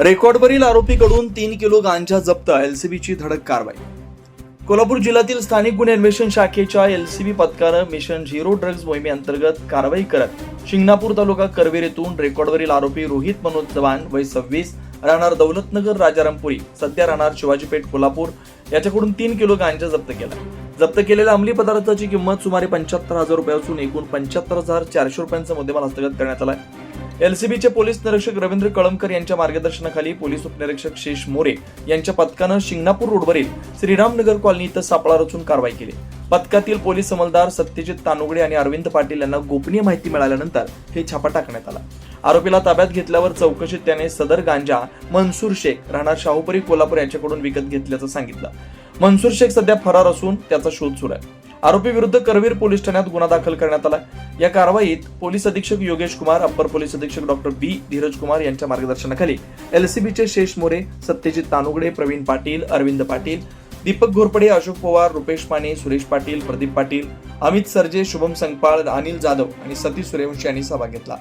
रेकॉर्डवरील आरोपीकडून तीन किलो गांजा जप्त एलसीबीची धडक कारवाई. कोल्हापूर जिल्ह्यातील स्थानिक गुन्हे अन्वेषण शाखेच्या एलसीबी पथकानं मिशन झिरो ड्रग्ज मोहिमेअंतर्गत कारवाई करत शिंगणापूर तालुका करवीर येथून रेकॉर्डवरील आरोपी रोहित मनोज चव्हाण वय सव्वीस राहणार दौलतनगर राजारामपुरी सध्या राहणार शिवाजीपेठ कोल्हापूर याच्याकडून तीन किलो गांजा जप्त केला. जप्त केलेल्या अंमली पदार्थाची किंमत सुमारे पंच्याहत्तर हजार रुपये असून एकूण पंच्याहत्तर हजार चारशे रुपयांचा मुद्देमाल हस्तगत करण्यात आला एलसीबीचे पोलीस निरीक्षक रवींद्र कळमकर यांच्या मार्गदर्शनाखाली पोलीस उपनिरीक्षक शेष मोरे यांच्या पथकानं शिंगणापूर रोडवरील श्रीरामनगर कॉलनी इथं सापळा रचून कारवाई केली. पथकातील पोलीस अंमलदार सत्यजित तानुगडे आणि अरविंद पाटील यांना गोपनीय माहिती मिळाल्यानंतर हे छापा टाकण्यात आला. आरोपीला ताब्यात घेतल्यावर चौकशीत त्याने सदर गांजा मनसूर शेख राहणार शाहूपुरी कोल्हापूर यांच्याकडून विकत घेतल्याचं सांगितलं. मनसूर शेख सध्या फरार असून त्याचा शोध सुरू आहे. आरोपी विरुद्ध करवीर पोलीस ठाण्यात गुन्हा दाखल करण्यात आला या कारवाईत पोलीस अधीक्षक योगेश कुमार अप्पर पोलीस अधीक्षक डॉक्टर बी. धीरज कुमार यांच्या मार्गदर्शनाखाली एलसीबीचे शेष मोरे सत्यजित तानुगडे प्रवीण पाटील अरविंद पाटील दीपक घोरपडे अशोक पवार रुपेश माने सुरेश पाटील प्रदीप पाटील अमित सरजे शुभम संगपाळ अनिल जाधव आणि सतीश सूर्यवंशी यांनी सहभाग घेतला.